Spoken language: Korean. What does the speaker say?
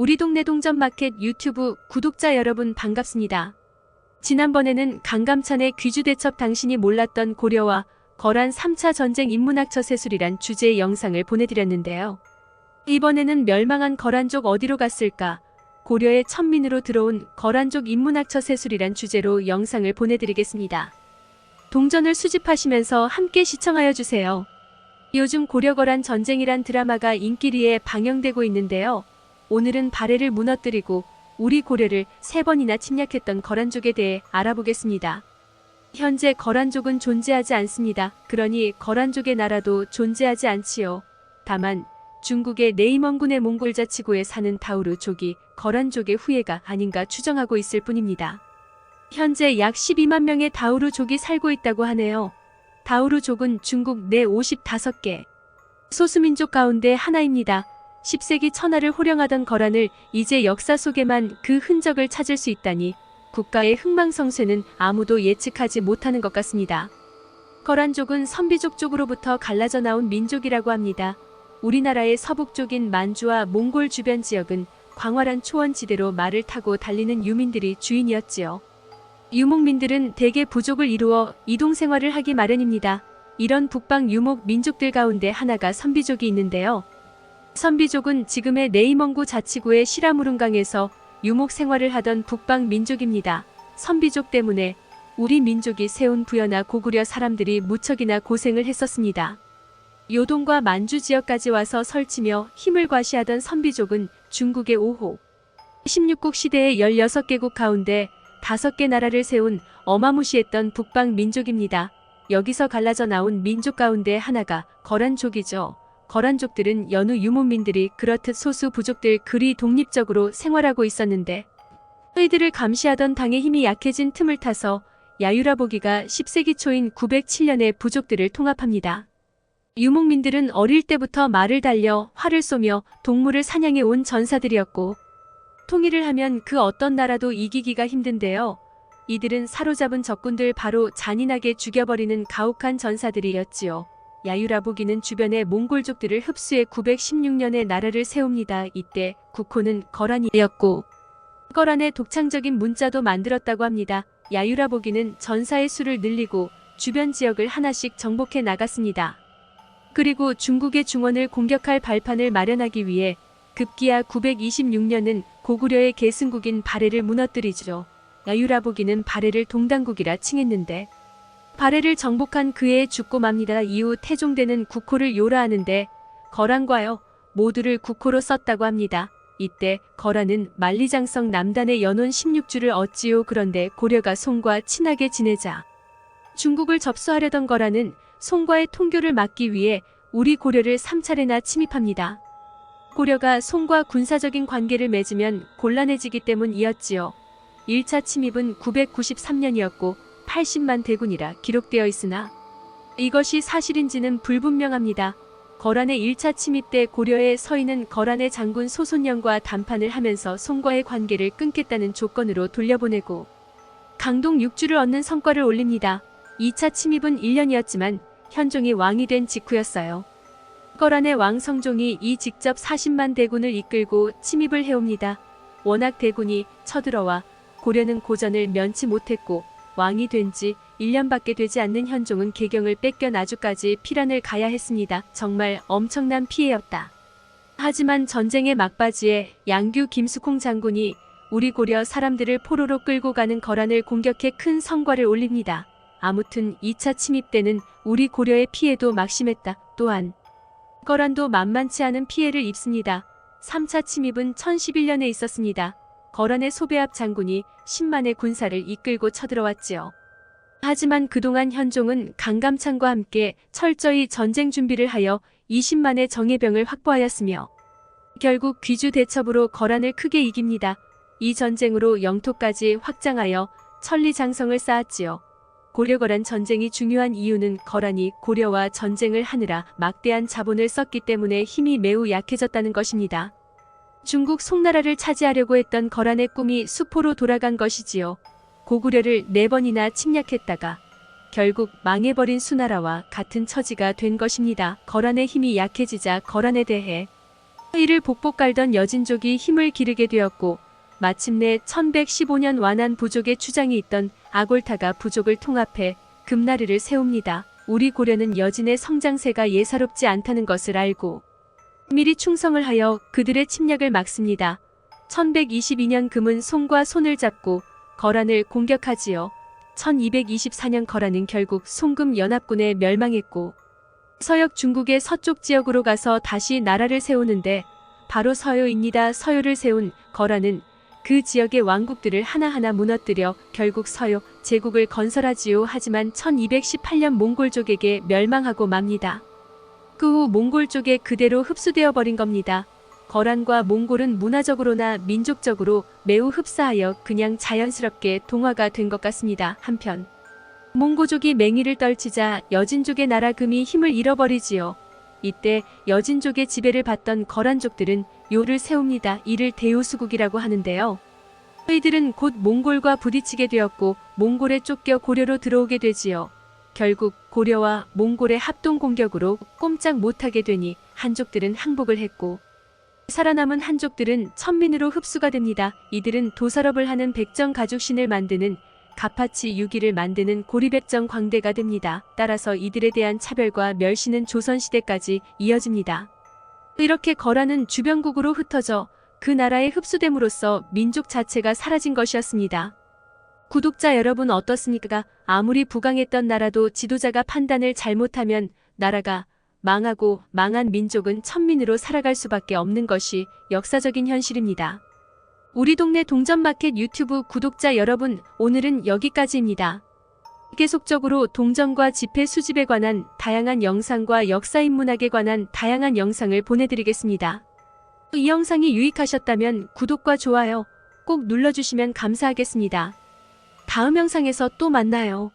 우리 동네 동전마켓 유튜브 구독자 여러분 반갑습니다. 지난번에는 강감찬의 귀주대첩 당신이 몰랐던 고려와 거란 3차 전쟁 인문학처 세술이란 주제의 영상을 보내드렸는데요. 이번에는 멸망한 거란족 어디로 갔을까? 고려의 천민으로 들어온 거란족 인문학처 세술이란 주제로 영상을 보내드리겠습니다. 동전을 수집하시면서 함께 시청하여 주세요. 요즘 고려거란 전쟁이란 드라마가 인기리에 방영되고 있는데요. 오늘은 발해를 무너뜨리고 우리 고려를 세 번이나 침략했던 거란족에 대해 알아보겠습니다. 현재 거란족은 존재하지 않습니다. 그러니 거란족의 나라도 존재하지 않지요. 다만 중국의 네이먼군의 몽골 자치구에 사는 다우르족이 거란족의 후예가 아닌가 추정하고 있을 뿐입니다. 현재 약 12만 명의 다우르족이 살고 있다고 하네요. 다우르족은 중국 내 55개 소수민족 가운데 하나입니다. 10세기 천하를 호령하던 거란을 이제 역사 속에만 그 흔적을 찾을 수 있다니 국가의 흥망성쇠는 아무도 예측하지 못하는 것 같습니다. 거란족은 선비족 쪽으로부터 갈라져 나온 민족이라고 합니다. 우리나라의 서북쪽인 만주와 몽골 주변 지역은 광활한 초원지대로 말을 타고 달리는 유민들이 주인이었지요. 유목민들은 대개 부족을 이루어 이동 생활을 하기 마련입니다. 이런 북방 유목 민족들 가운데 하나가 선비족이 있는데요. 선비족은 지금의 네이먼구 자치구의 시라무룬강에서 유목 생활을 하던 북방 민족입니다. 선비족 때문에 우리 민족이 세운 부여나 고구려 사람들이 무척이나 고생을 했었습니다. 요동과 만주 지역까지 와서 설치며 힘을 과시하던 선비족은 중국의 5호 16국 시대의 16개국 가운데 5개 나라를 세운 어마무시했던 북방 민족입니다. 여기서 갈라져 나온 민족 가운데 하나가 거란족이죠. 거란족들은 여느 유목민들이 그렇듯 소수 부족들 그리 독립적으로 생활하고 있었는데 의들을 감시하던 당의 힘이 약해진 틈을 타서 야유라보기가 10세기 초인 907년에 부족들을 통합합니다. 유목민들은 어릴 때부터 말을 달려 활을 쏘며 동물을 사냥해 온 전사들이었고 통일을 하면 그 어떤 나라도 이기기가 힘든데요. 이들은 사로잡은 적군들 바로 잔인하게 죽여버리는 가혹한 전사들이었지요. 야유라보기는 주변의 몽골족들을 흡수해 916년에 나라를 세웁니다. 이때 국호는 거란이었고 거란의 독창적인 문자도 만들었다고 합니다. 야유라보기는 전사의 수를 늘리고 주변 지역을 하나씩 정복해 나갔습니다. 그리고 중국의 중원을 공격할 발판을 마련하기 위해 급기야 926년은 고구려의 계승국인 발해를 무너뜨리죠. 야유라보기는 발해를 동당국이라 칭했는데 발해를 정복한 그해 죽고 맙니다. 이후 태종대는 국호를 요라하는데 거란과요 모두를 국호로 썼다고 합니다. 이때 거란은 만리장성 남단의 연원 16주를 얻지요. 그런데 고려가 송과 친하게 지내자 중국을 접수하려던 거란은 송과의 통교를 막기 위해 우리 고려를 3차례나 침입합니다. 고려가 송과 군사적인 관계를 맺으면 곤란해지기 때문이었지요. 1차 침입은 993년이었고 80만 대군이라 기록되어 있으나 이것이 사실인지는 불분명합니다. 거란의 1차 침입 때 고려의 서인은 거란의 장군 소손영과談판을 하면서 송과의 관계를 끊겠다는 조건으로 돌려보내고 강동 6주를 얻는 성과를 올립니다. 2차 침입은 1년이었지만 현종이 왕이 된 직후였어요. 거란의 왕 성종이 이 직접 40만 대군을 이끌고 침입을 해옵니다. 워낙 대군이 쳐들어와 고려는 고전을 면치 못했고 왕이 된 지 1년밖에 되지 않는 현종은 개경을 뺏겨 나주까지 피란을 가야 했습니다. 정말 엄청난 피해였다. 하지만 전쟁의 막바지에 양규 김수콩 장군이 우리 고려 사람들을 포로로 끌고 가는 거란을 공격해 큰 성과를 올립니다. 아무튼 2차 침입 때는 우리 고려의 피해도 막심했다. 또한 거란도 만만치 않은 피해를 입습니다. 3차 침입은 1011년에 있었습니다. 거란의 소배합 장군이 10만의 군사를 이끌고 쳐들어왔지요. 하지만 그동안 현종은 강감찬과 함께 철저히 전쟁 준비를 하여 20만의 정예병을 확보하였으며 결국 귀주 대첩으로 거란을 크게 이깁니다. 이 전쟁으로 영토까지 확장하여 천리장성을 쌓았지요. 고려거란 전쟁이 중요한 이유는 거란이 고려와 전쟁을 하느라 막대한 자본을 썼기 때문에 힘이 매우 약해졌다는 것입니다. 중국 송나라를 차지하려고 했던 거란의 꿈이 수포로 돌아간 것이지요. 고구려를 네 번이나 침략했다가 결국 망해버린 수나라와 같은 처지가 된 것입니다. 거란의 힘이 약해지자 거란에 대해 이를 복복 깔던 여진족이 힘을 기르게 되었고 마침내 1115년 완한 부족의 추장이 있던 아골타가 부족을 통합해 금나르를 세웁니다. 우리 고려는 여진의 성장세가 예사롭지 않다는 것을 알고 미리 충성을 하여 그들의 침략을 막습니다. 1122년 금은 손과 손을 잡고 거란을 공격하지요. 1224년 거란은 결국 송금 연합군에 멸망했고 서역 중국의 서쪽 지역으로 가서 다시 나라를 세우는데 바로 서요입니다. 서요를 세운 거란은 그 지역의 왕국들을 하나하나 무너뜨려 결국 서요 제국을 건설하지요. 하지만 1218년 몽골족에게 멸망하고 맙니다. 그 후 몽골족에 그대로 흡수되어 버린 겁니다. 거란과 몽골은 문화적으로나 민족적으로 매우 흡사하여 그냥 자연스럽게 동화가 된 것 같습니다. 한편 몽고족이 맹위를 떨치자 여진족의 나라 금이 힘을 잃어버리지요. 이때 여진족의 지배를 받던 거란족들은 요를 세웁니다. 이를 대요수국이라고 하는데요. 저희들은 곧 몽골과 부딪히게 되었고 몽골에 쫓겨 고려로 들어오게 되지요. 결국 고려와 몽골의 합동 공격으로 꼼짝 못하게 되니 한족들은 항복을 했고 살아남은 한족들은 천민으로 흡수가 됩니다. 이들은 도살업을 하는 백정 가죽신을 만드는 가파치 유기를 만드는 고리백정 광대가 됩니다. 따라서 이들에 대한 차별과 멸시는 조선시대까지 이어집니다. 이렇게 거란은 주변국으로 흩어져 그 나라에 흡수됨으로써 민족 자체가 사라진 것이었습니다. 구독자 여러분 어떻습니까? 아무리 부강했던 나라도 지도자가 판단을 잘못하면 나라가 망하고 망한 민족은 천민으로 살아갈 수밖에 없는 것이 역사적인 현실입니다. 우리 동네 동전마켓 유튜브 구독자 여러분, 오늘은 여기까지입니다. 계속적으로 동전과 지폐 수집에 관한 다양한 영상과 역사인문학에 관한 다양한 영상을 보내드리겠습니다. 이 영상이 유익하셨다면 구독과 좋아요 꼭 눌러주시면 감사하겠습니다. 다음 영상에서 또 만나요.